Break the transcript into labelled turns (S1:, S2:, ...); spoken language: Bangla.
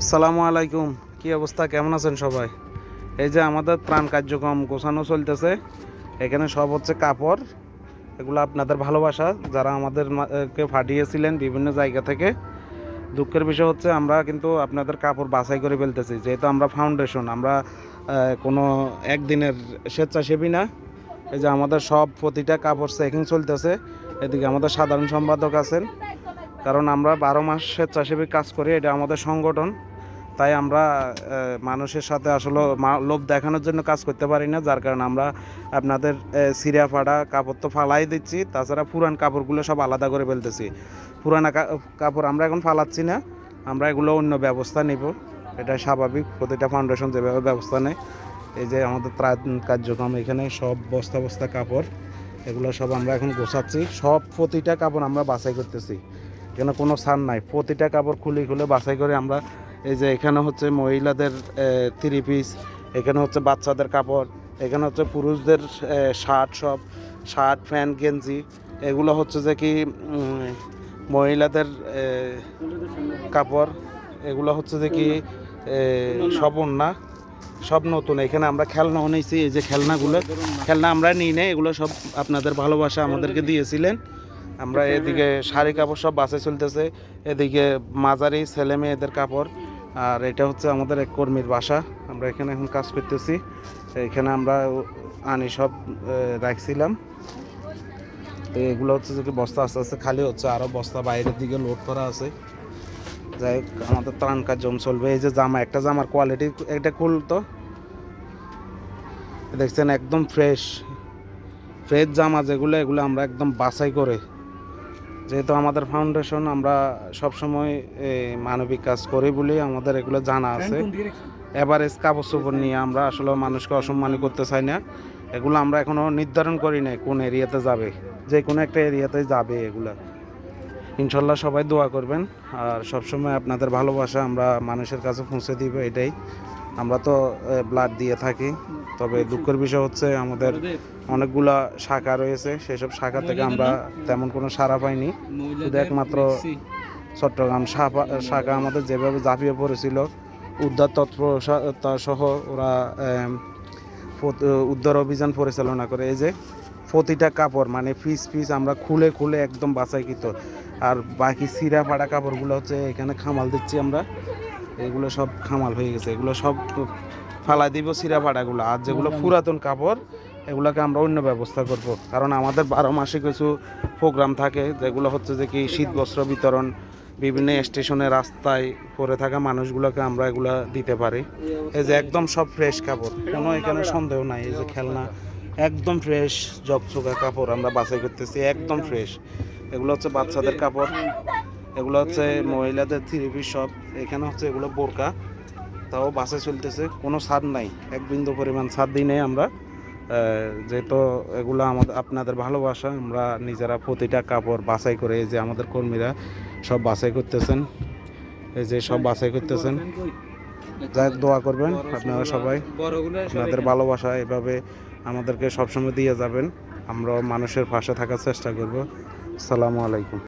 S1: সালামু আলাইকুম। কি অবস্থা? কেমন আছেন সবাই? এই যে আমাদের ত্রাণ কার্যক্রম গোছানো চলতেছে। এখানে সব হচ্ছে কাপড়। এগুলো আপনাদের ভালোবাসা। যারা আমাদের মা- কে পাঠিয়েছিলেন বিভিন্ন জায়গা থেকে। দুঃখের বিষয় হচ্ছে আমরা কিন্তু আপনাদের কাপড় বাছাই করে ফেলতেছি। যেহেতু আমরা ফাউন্ডেশন আমরা কোনো একদিনের স্বেচ্ছাসেবী না। এই যে আমাদের সব প্রতিটা কাপড় চেকিং চলতেছে। এদিকে আমাদের সাধারণ সম্পাদক আছেন। কারণ আমরা বারো মাস স্বেচ্ছাসেবী কাজ করি, এটা আমাদের সংগঠন। তাই আমরা মানুষের সাথে আসলে লোভ দেখানোর জন্য কাজ করতে পারি না, যার কারণে আমরা আপনাদের সিরিয়া ফাড়া কাপড় তো ফালাই দিচ্ছি, তাছাড়া পুরান কাপড়গুলো সব আলাদা করে ফেলতেছি। পুরানা কাপড় আমরা এখন ফালাচ্ছি না, আমরা এগুলো অন্য ব্যবস্থা নিব। এটা স্বাভাবিক, প্রতিটা ফাউন্ডেশন যেভাবে ব্যবস্থা নেয়। এই যে আমাদের কার্যক্রম এখানে সব বস্তা বস্তা কাপড়, এগুলো সব আমরা এখন গোছাচ্ছি। সব প্রতিটা কাপড় আমরা বাছাই করতেছি। এখানে কোনো ছাড় নাই। প্রতিটা কাপড় খুলে খুলে বাছাই করে আমরা এই যে এখানে হচ্ছে মহিলাদের থ্রি পিস এখানে হচ্ছে বাচ্চাদের কাপড়, এখানে হচ্ছে পুরুষদের শার্ট সব শার্ট প্যান্ট গেঞ্জি, এগুলো হচ্ছে যে কি মহিলাদের কাপড়, এগুলো হচ্ছে যে কি সব না সব নতুন। এখানে আমরা খেলনাও নিয়েছি এই যে খেলনাগুলো, খেলনা আমরা নিই নাই, এগুলো সব আপনাদের ভালোবাসা আমাদেরকে দিয়েছিলেন। আমরা এদিকে শাড়ি কাপড় সব বাসে চলতেছে। এদিকে মাঝারি ছেলে মেয়েদের কাপড়। আর এটা হচ্ছে আমাদের এক কর্মীর বাসা। আমরা এখানে এখন কাজ করতেছি। এখানে আমরা আনি সব রাখছিলাম। তো এগুলো হচ্ছে যে কি বস্তা আস্তে আস্তে খালি হচ্ছে। আরও বস্তা বাইরের দিকে লোড করা আছে। যাই হোক আমাদের ত্রাণ কার্যক্রম চলবে। এই যে জামা একটা জামার কোয়ালিটি এটা খুলতো দেখছেন একদম ফ্রেশ ফ্রেশ জামা যেগুলো এগুলো আমরা একদম বাছাই করে যেহেতু আমাদের ফাউন্ডেশন আমরা সবসময় এই মানবিক কাজ করি বলে আমাদের এগুলো জানা আছে। এভারেজ কাপড় চোপড় নিয়ে আমরা আসলে মানুষকে অসম্মানী করতে চাই না। এগুলো আমরা এখনও নির্ধারণ করি না কোন এরিয়াতে যাবে। যে কোনো একটা এরিয়াতে যাবে এগুলা। ইনশাল্লাহ সবাই দোয়া করবেন। আর সবসময় আপনাদের ভালোবাসা আমরা মানুষের কাছে পৌঁছে দিব এটাই। আমরা তো ব্লাড দিয়ে থাকি। তবে দুঃখের বিষয় হচ্ছে আমাদের অনেকগুলা শাখা রয়েছে। সেসব শাখা থেকে আমরা তেমন কোনো সাড়া পাইনি। শুধু একমাত্র চট্টগ্রাম শাখা আমাদের যেভাবে ঝাঁপিয়ে পড়েছিল। উদ্ধার তৎপরতা সহ ওরা উদ্ধার অভিযান পরিচালনা করে। এই যে প্রতিটা কাপড় মানে পিস পিস আমরা খুলে খুলে একদম বাছাইকৃত। আর বাকি সিরা ফাড়া কাপড়গুলো হচ্ছে এখানে খামাল দিচ্ছি আমরা। এগুলো সব খামাল হয়ে গেছে। এগুলো সব ফালাই দিব সিরা ফাড়াগুলো আর যেগুলো পুরাতন কাপড় এগুলোকে আমরা অন্য ব্যবস্থা করব। কারণ আমাদের বারো মাসে কিছু প্রোগ্রাম থাকে যেগুলো হচ্ছে যে কি শীত বস্ত্র বিতরণ বিভিন্ন স্টেশনে রাস্তায় পরে থাকা মানুষগুলোকে আমরা এগুলা দিতে পারি। এই যে একদম সব ফ্রেশ কাপড় কোনো এখানে সন্দেহ নাই। এই যে খেলনা একদম ফ্রেশ জকচকা কাপড় আমরা বাছাই করতেছি একদম ফ্রেশ এগুলো হচ্ছে বাচ্চাদের কাপড়। এগুলো হচ্ছে মহিলাদের থ্রি সব এখানে হচ্ছে এগুলো বোরকা, তাও বাসে চলতেছে, কোনো ছাদ নাই, এক বিন্দু পরিমাণ ছাদ দিই নেই আমরা। যেহেতু এগুলো আমাদের, আপনাদের ভালোবাসা, আমরা নিজেরা প্রতিটা কাপড় বাছাই করে যে আমাদের কর্মীরা সব বাছাই করতেছেন, এই যে সব বাছাই করতেছেন। যাই দোয়া করবেন আপনারা সবাই, আপনাদের ভালোবাসা এভাবে আমাদেরকে সবসময় দিয়ে যাবেন আমরা মানুষের পাশে থাকার চেষ্টা করব। সালামু আলাইকুম।